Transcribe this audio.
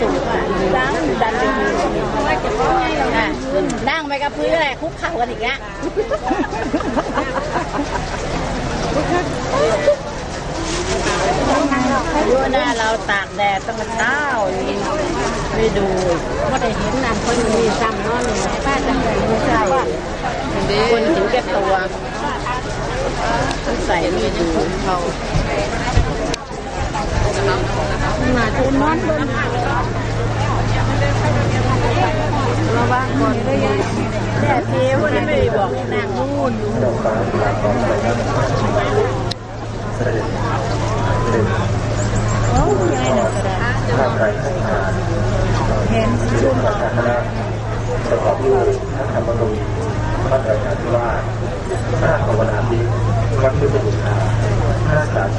สูงอะดังดันไปยืนว่าจะว่าไงเรานั่งไปกับพื้นแหละคุกเข่ากันอีกแล้วอยู่หน้าเราตากแดดต้องมาเต้าอย่างนี้ไม่ดูก็ได้เห็นนั่นคนมีซ้ำเนาะหนึ่งป้าจังเลยไม่ใช่คนเห็นแก่ตัวใส่ไม่ดูเขามาทุนนอนบนระวังก่อนด้วย แต่เทวันนี้ไม่ได้บอกหนั่งนู่นดอกฟ้าลาของไปนั้นเสด็จเสด็จโอ้ยยังไงหนึ่งก็ได้ข้าไตรขันธ์เห็นเสด็จพระสังฆราประกอบด้วยพระธรรมรงค์พระไตรขันธ์ว่าพระภาวนาธิวัดพุทธบุตราพระสัตว์